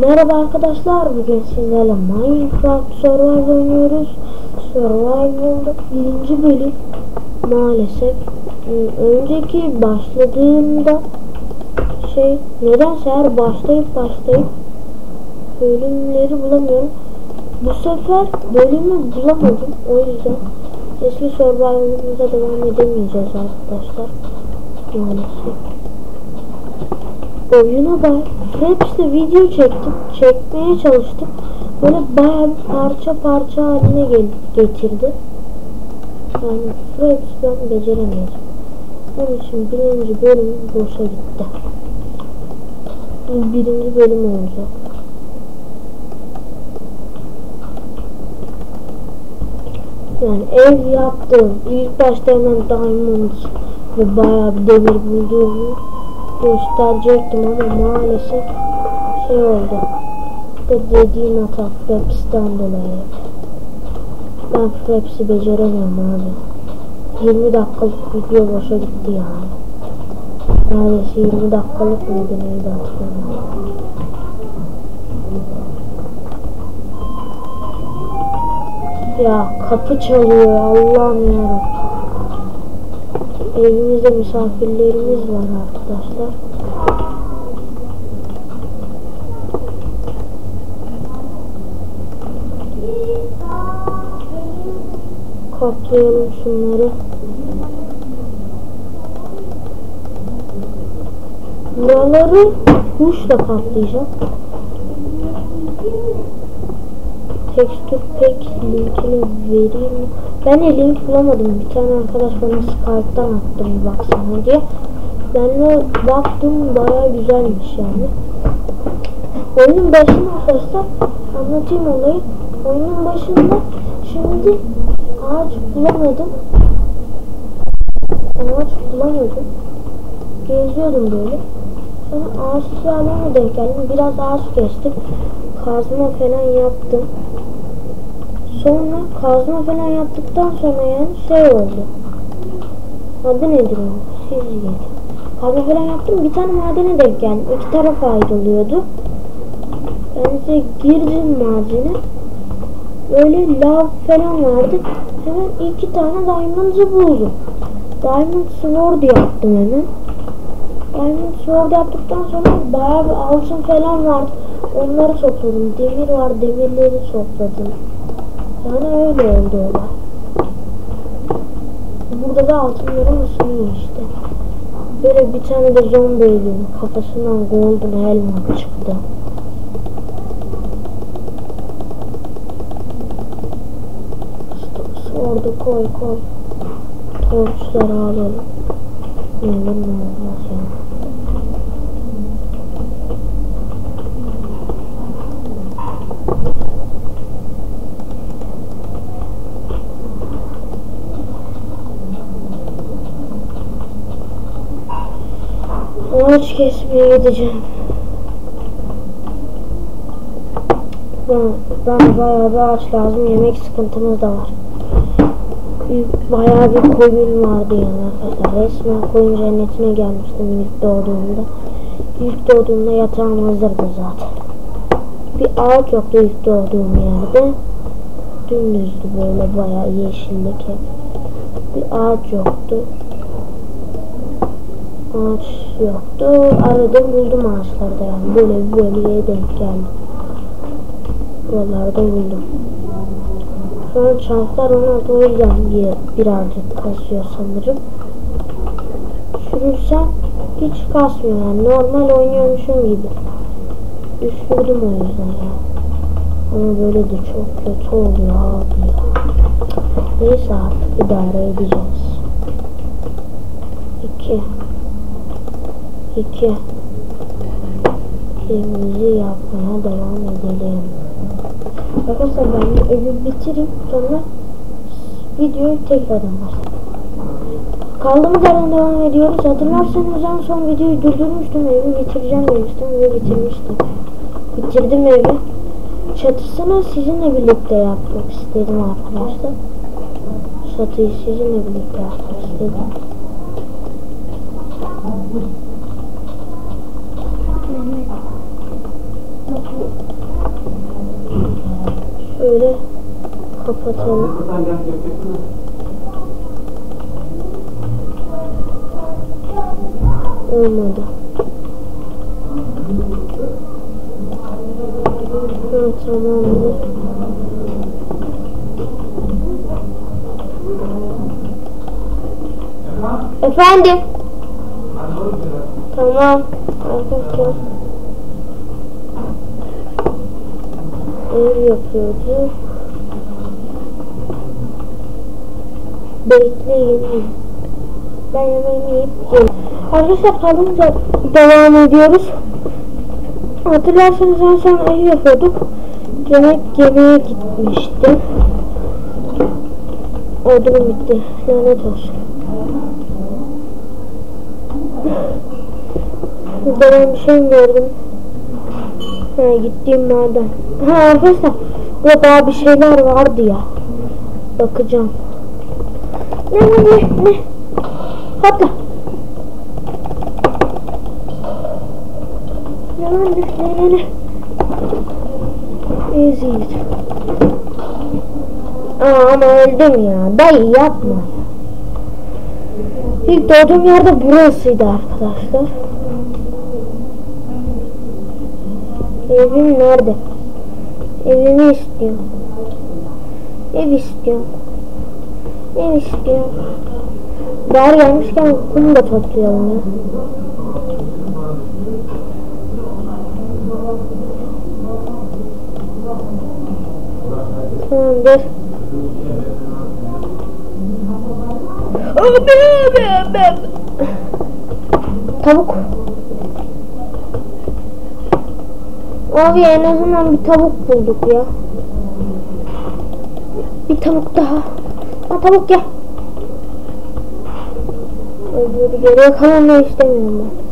Merhaba arkadaşlar, bugün sizlerle Minecraft Survival oynuyoruz. Survival'da birinci bölüm maalesef. Ee, Önceki başladığımda şey nedense her başlayıp başlayıp bölümleri bulamıyorum. Bu sefer bölümü bulamadım. O yüzden eski Survival'ımıza devam edemeyeceğiz arkadaşlar. Maalesef oyuna bak. Hepsi video çektim. Çekmeye çalıştım. Böyle bayağı bir parça parça haline gel getirdi. Yani Fraps ben beceremedim. Onun için birinci bölüm boşa gitti. Birinci bölüm olacak. Yani ev yaptım. İlk başta hemen diamond ve bayağı bir demir bulduğumu gösterecektim ama maalesef şey oldu. Bu dediğim hata Fraps'ten dolayı. Ben Fraps'i beceremiyorum abi. 20 dakikalık video boşa gitti yani. Neredeyse 20 dakikalık mıydı neydi hatırlamıyorum. Ya kapı çalıyor Allah'ım yarabbim. Evimizde misafirlerimiz var arkadaşlar. Kaplayalım şunları. Buraları kuşla kaplayacağım. Tekstür pek linkini vereyim? Ben de link bulamadım. Bir tane arkadaş bana Skype'tan attı baksana diye. Ben de baktım baya güzelmiş yani. Oyunun başında arkadaşlar anlatayım olayı. Oyunun başında şimdi ağaç bulamadım. Ağaç bulamadım. Geziyordum böyle. Sonra ağaç yerlerine denk geldim. Biraz ağaç kestim. Kazma falan yaptım. Sonra kazma falan yaptıktan sonra yani şey oldu. Adı nedir o? Siz gidin. Kazma falan yaptım. Bir tane madene denk geldim. İki taraf ayrılıyordu. Ben size girdim madene. Böyle lav falan vardı. Hemen iki tane diamond'ı buldum. Diamond sword yaptım hemen. Diamond sword yaptıktan sonra bayağı bir altın falan vardı. Onları topladım. Demir var, demirleri topladım. Yani öyle oldu olay. Burada da altınlarım ısınıyor işte. Böyle bir tane de zombi öldüm. Kafasından golden helmet çıktı. Orada koy koy. Torçları alalım. Olur ne olmaz yani. Ağaç kesmeye gideceğim. Ben bayağı bir ağaç lazım. Yemek sıkıntımız da var. Bayağı bir koyun vardı yani arkadaşlar. Resmen koyun cennetine gelmiştim ilk doğduğumda. İlk doğduğumda yatağım hazırdı zaten. Bir ağaç yoktu ilk doğduğum yerde. Dümdüzdü böyle bayağı yeşillik hep. Bir ağaç yoktu ağaç yoktu. Aradım buldum ağaçlarda yani. Böyle bir bölgeye denk geldim. Buralarda buldum. Şu an çanklar 16 o yüzden birazcık kasıyor sanırım. Sürürsem hiç kasmıyor yani. Normal oynuyormuşum gibi. Üfürdüm o yüzden ya. Ama böyle de çok kötü oluyor abi ya. Neyse artık idare edeceğiz. 2 2 Evimizi yapmaya devam edelim. Arkadaşlar ben evi bitireyim sonra videoyu tekrardan başlayalım. Kaldığımız yerden devam ediyoruz. Hatırlarsanız en son videoyu durdurmuştum. Evi bitireceğim demiştim ve bitirmiştim. Bitirdim evi. Çatısını sizinle birlikte yapmak istedim arkadaşlar. Çatıyı sizinle birlikte yapmak istedim. Şöyle kapatalım. Olmadı. Evet tamamdır. Efendim? Tamam. Arkadaşlar. Ev yapıyordu. Bekleyin. Ben yemeğimi yiyip geleyim. Arkadaşlar kaldığımızda devam ediyoruz. Hatırlarsanız en son ev yapıyorduk. Yemek yemeye gitmiştim. Odunum bitti. Lanet olsun. Ben bir şey gördüm? Ha gittiğim maden. Ha arkadaşlar burada daha bir şeyler vardı ya. Bakacağım. Ne ne ne ne? Atla. Ne lan ne ne ne? Easy. Aa ama öldüm ya. Dayı yapma. İlk doğduğum yerde burasıydı arkadaşlar. Evim nerede? Evimi istiyorum. Ev istiyorum. Ev istiyorum. Bahar gelmişken kum da toplayalım ya. Tamamdır. Abi abi abi. Tavuk. Abi en azından bir tavuk bulduk ya. Bir tavuk daha. Ha tavuk gel. Öbürü geriye kalanını istemiyorum ben.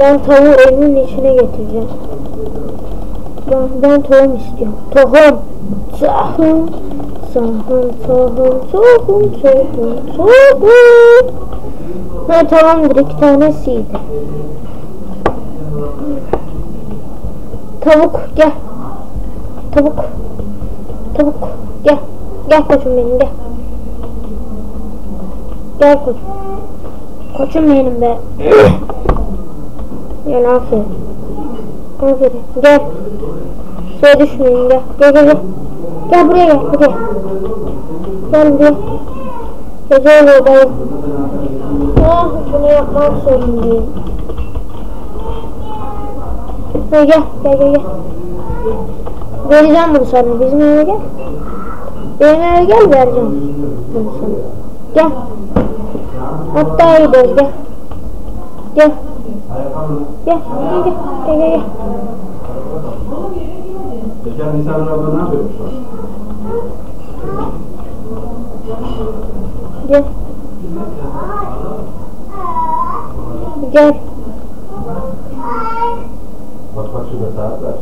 Ben tavuğu evimin içine getireceğim. Ben, ben tohum istiyorum. Tohum. Tohum. Tohum, tohum, tohum, tohum, tohum. Ha tamamdır iki tanesiydi. Tavuk gel. Tavuk. Tavuk gel. Gel koçum benim gel. Gel koçum. Koçum benim be. gel aferin. Aferin gel. Suya düşmeyin gel. Gel gel gel. Gel buraya gel buraya. Buraya. Gece oluyor dayı. Ah bunu yapmak zorundayım. Gel gel gel gel. Vereceğim bunu sana. Bizim eve gel. Benim eve gel vereceğim bunu sana. Gel. Hatta gideriz gel. Gel. Gel gel gel gel gel. Geçen Nisan abla ne yapıyormuş? Gel. Gel. Bak bak şurada saat var.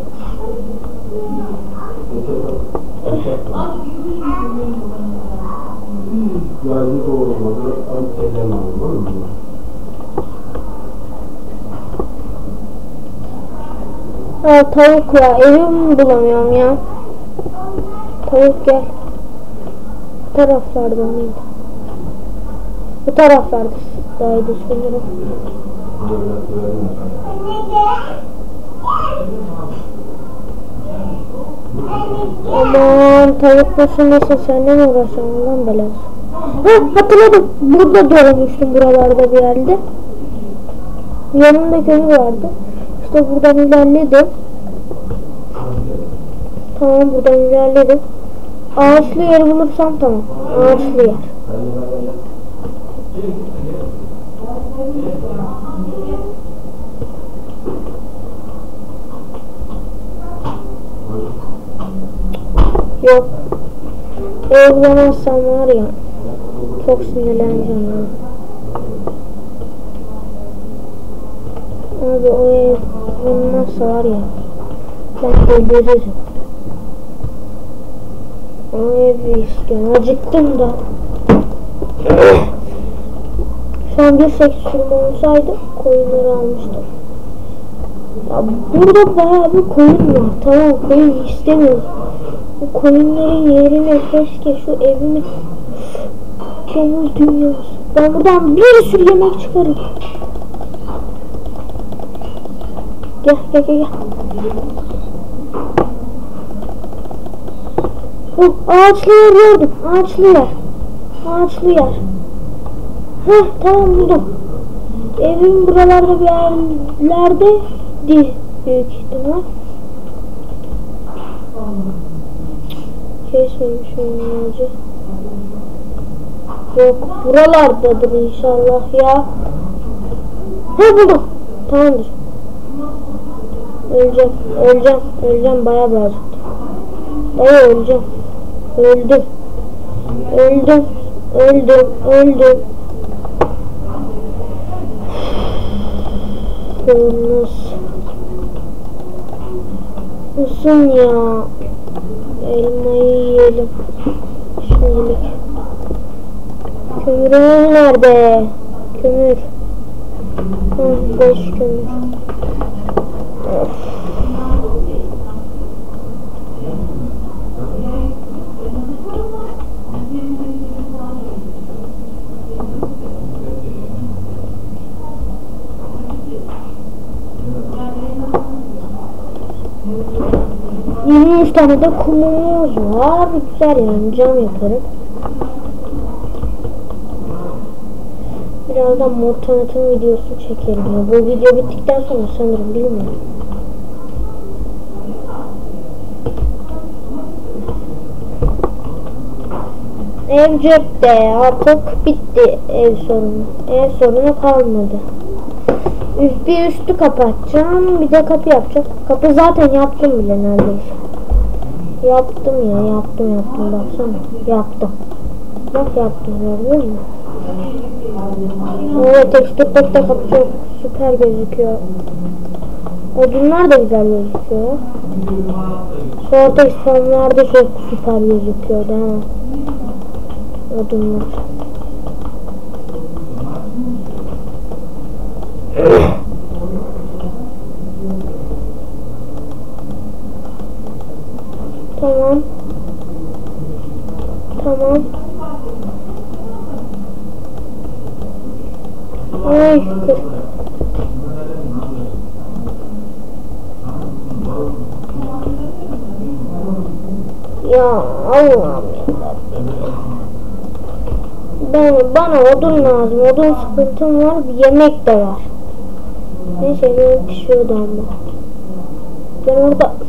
Yarın doğurmadı, alıp evlenmem olur mu? Aa tavuk ya. Evimi bulamıyorum ya. Tavuk gel. Bu taraflarda mıydı? Bu taraflarda. Daydı sanırım. Aman tavuk başındaysa senden uğraşamam lan belası. Ha hatırladım. Burada doğmuştum buralarda bir yerde. Yanımda köyü vardı. İşte buradan ilerledim. Tamam buradan ilerledim. Ağaçlı yer bulursam tamam. Ağaçlı yer. Yok. Ev bulamazsam var ya. Çok sinirleneceğim ya. Abi o ev bulunmazsa var ya. Ben öldürürüm. O evi istiyorum. Acıktım da. Buradan bir seks sürümü olsaydı koyunları almıştım. Ya burada bayağı bir koyun var. Tamam koyun istemiyorum. Bu koyunların yerine keşke şu evimi Kemur dünyası. Ben buradan bir sürü yemek çıkarım. Gel gel gel gel. Oh, ağaçlı yer gördüm. Ağaçlı yer. Ağaçlı yer. Heh tamam buldum. Evim buralarda bir yerlerde değil büyük ihtimal. Kesmemiş onun ağacı. Yok buralardadır inşallah ya. Ha buldum. Tamamdır. Öleceğim, öleceğim, öleceğim bayağı birazcık. Dayı öleceğim. Öldüm. Öldüm. Öldüm. Öldüm. Yalnız. Nasıl ya? Elmayı yiyelim. Şimdilik. Kömürümüz nerede? Kömür. Hı, boş kömür. Of. Üç tane de kumumuz var. Güzel yani cam yaparım. Birazdan mor tanıtım videosu çekerim. Ya. Bu video bittikten sonra sanırım bilmiyorum. Ev cepte artık bitti ev sorunu. Ev sorunu kalmadı. Üst, bir üstü kapatacağım bir de kapı yapacağım. Kapı zaten yaptım bile neredeyse. Yaptım ya yaptım yaptım baksana yaptım. Bak yaptım gördün mü? Evet tekstürpekte kapı çok süper gözüküyor. Odunlar da güzel gözüküyor. Sortex fonlar da çok süper gözüküyor değil mi? Odunlar. Tamam. Tamam. Ay. Ya Allah'ım. Ben, bana odun lazım. Odun sıkıntım var. Yemek de var. Neyse yemeğim pişiyordu ama. Ben orada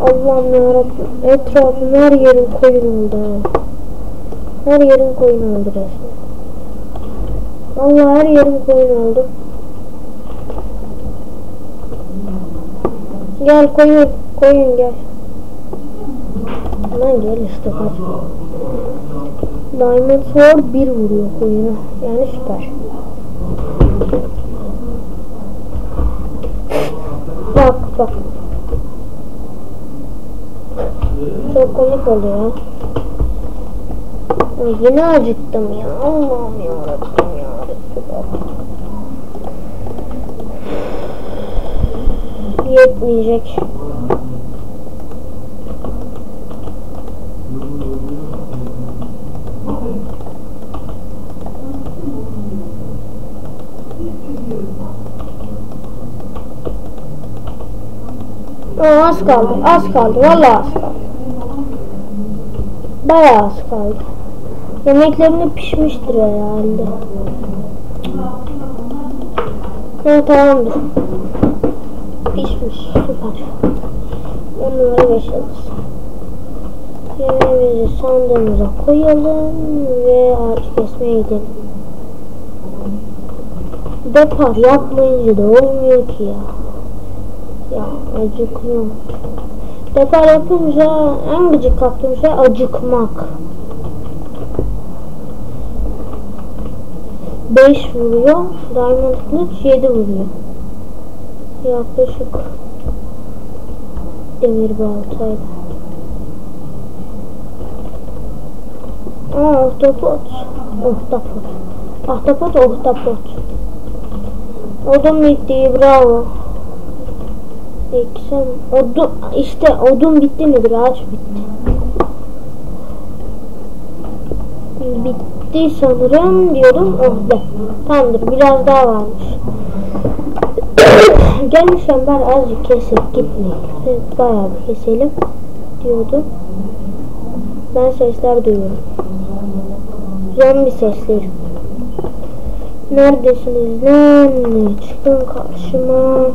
Allah'ım yarabbim. Etrafım her yerim koyun oldu. Her yerim koyun oldu resmen. Vallahi her yerim koyun oldu. Gel koyun, koyun gel. Lan gel işte kaçma. Diamond Sword 1 vuruyor koyuna. Yani süper. Bak bak. Çok komik oluyor. Ay, Yine acıktım ya. Allah'ım yarabbim yarabbim. Yetmeyecek. Aa, az kaldı, az kaldı, vallahi az kaldı. Bayağı az kaldı. Yemeklerini pişmiştir herhalde. Ha tamamdır. Pişmiş, süper. Onları yaşarız. Yemeğimizi sandığımıza koyalım ve ağaç kesmeye gidelim. Depar yapmayınca da olmuyor ki ya. Ya acıkıyorum. Depar yapınca en gıcık kaptığım şey acıkmak. 5 vuruyor. Diamond kılıç 7 vuruyor. Yaklaşık demir baltayla. Aa oktopot. Oktopot. Ahtapot, ohtapot. Odun bitti, bravo. Eksem, odun, işte odun bitti midir, ağaç bitti. Bitti sanırım diyordum, oh be. Tamamdır, biraz daha varmış. Gelmişken ben azıcık kesip gitmeyelim. Evet, bayağı bir keselim diyordum. Ben sesler duyuyorum. Zombi sesleri. Neredesiniz lan? Çıkın karşıma.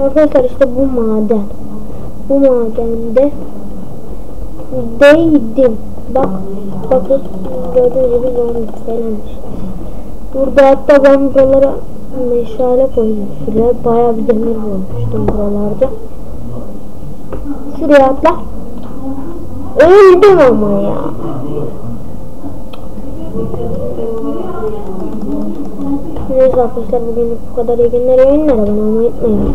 Arkadaşlar işte bu maden. Bu madende değdim. Bak, bakın gördüğünüz gibi zombi falanmış. Burada hatta ben buralara meşale koymuştum. Şuraya bayağı bir demir bulmuştum buralarda. Şuraya atla. Öldüm ama ya. Neyse arkadaşlar bugün bu kadar iyi günler. İyi günler. Abone olmayı unutmayın.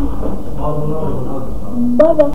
Bay bay.